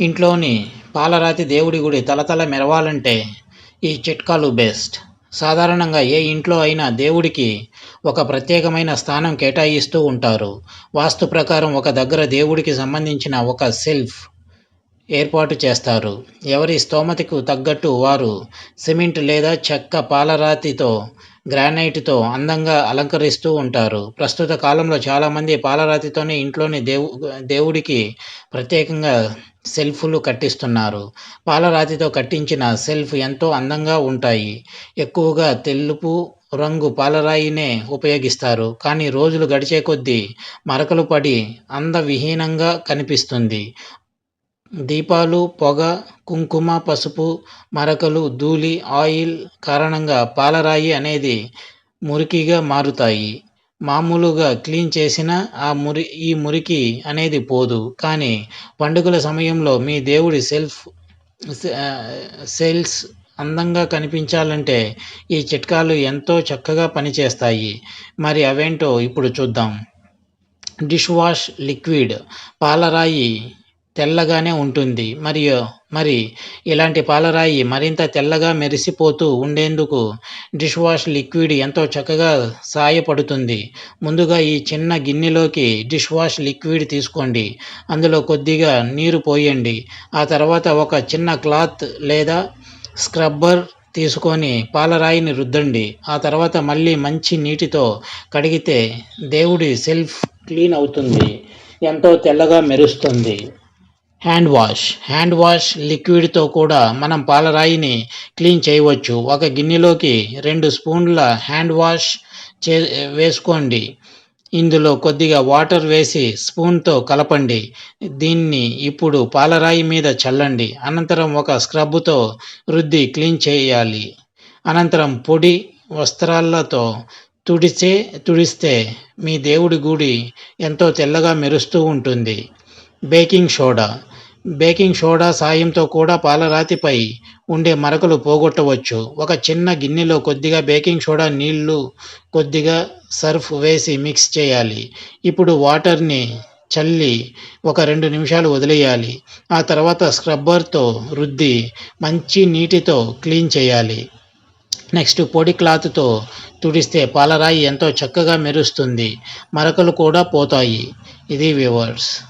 ఇంట్లోని పాలరాతి దేవుడి గుడి తలతల మెరవాలంటే ఈ చిట్కాలు బెస్ట్ సాధారణంగా ఏ ఇంట్లో అయినా దేవుడికి ఒక ప్రత్యేకమైన స్థానం కేటాయిస్తూ ఉంటారు. వాస్తు ప్రకారం ఒక దగ్గర దేవుడికి సంబంధించిన ఒక సెల్ఫ్ ఏర్పాటు చేస్తారు. ఎవరి స్తోమతకు తగ్గట్టు వారు సిమెంట్ లేదా చెక్క పాలరాతితో గ్రానైట్తో అందంగా అలంకరిస్తూ ఉంటారు. ప్రస్తుత కాలంలో చాలామంది పాలరాతితోనే ఇంట్లోని దేవు దేవుడికి ప్రత్యేకంగా సెల్ఫ్లు కట్టిస్తున్నారు. పాలరాతితో కట్టించిన సెల్ఫ్ ఎంతో అందంగా ఉంటాయి. ఎక్కువగా తెలుపు రంగు పాలరాయినే ఉపయోగిస్తారు. కానీ రోజులు గడిచే కొద్దీ మరకలు పడి అందవిహీనంగా కనిపిస్తుంది. దీపాలు పొగ కుంకుమ పసుపు మరకలు ధూళి ఆయిల్ కారణంగా పాలరాయి అనేది మురికిగా మారుతాయి. మామూలుగా క్లీన్ చేసిన ఆ మురి ఈ మురికి అనేది పోదు. కానీ పండుగల సమయంలో మీ దేవుడి సెల్ఫ్ సేల్స్ అందంగా కనిపించాలంటే ఈ చిట్కాలు ఎంతో చక్కగా పనిచేస్తాయి. మరి అవేంటో ఇప్పుడు చూద్దాం. డిష్ వాష్ లిక్విడ్ పాలరాయి తెల్లగానే ఉంటుంది. మరియు మరి ఇలాంటి పాలరాయి మరింత తెల్లగా మెరిసిపోతూ ఉండేందుకు డిష్ వాష్ లిక్విడ్ ఎంతో చక్కగా సాయపడుతుంది. ముందుగా ఈ చిన్న గిన్నెలోకి డిష్ వాష్ లిక్విడ్ తీసుకోండి. అందులో కొద్దిగా నీరు పోయండి. ఆ తర్వాత ఒక చిన్న క్లాత్ లేదా స్క్రబ్బర్ తీసుకొని పాలరాయిని రుద్దండి. ఆ తర్వాత మళ్ళీ మంచి నీటితో కడిగితే దేవుడి సెల్ఫ్ క్లీన్ అవుతుంది. ఎంతో తెల్లగా మెరుస్తుంది. Hand wash. హ్యాండ్ వాష్ లిక్విడ్తో కూడా మనం పాలరాయిని క్లీన్ చేయవచ్చు. ఒక గిన్నెలోకి రెండు స్పూన్ల హ్యాండ్ వాష్ చే వేసుకోండి. ఇందులో కొద్దిగా వాటర్ వేసి స్పూన్తో కలపండి. దీన్ని ఇప్పుడు పాలరాయి మీద చల్లండి. అనంతరం ఒక స్క్రబ్తో రుద్ది క్లీన్ చేయాలి. అనంతరం పొడి వస్త్రాలతో తుడిచే తుడిస్తే మీ దేవుడి గుడి ఎంతో తెల్లగా మెరుస్తూ ఉంటుంది. Baking soda. బేకింగ్ సోడా సాయంతో కూడా పాలరాతిపై ఉండే మరకలు పోగొట్టవచ్చు. ఒక చిన్న గిన్నెలో కొద్దిగా బేకింగ్ సోడా నీళ్ళు కొద్దిగా సర్ఫ్ వేసి మిక్స్ చేయాలి. ఇప్పుడు వాటర్ని చల్లి ఒక రెండు నిమిషాలు వదిలేయాలి. ఆ తర్వాత స్క్రబ్బర్తో రుద్ది మంచి నీటితో క్లీన్ చేయాలి. నెక్స్ట్ పొడి క్లాత్తో తుడిస్తే పాలరాయి ఎంతో చక్కగా మెరుస్తుంది. మరకలు కూడా పోతాయి. ఇది వ్యూవర్స్.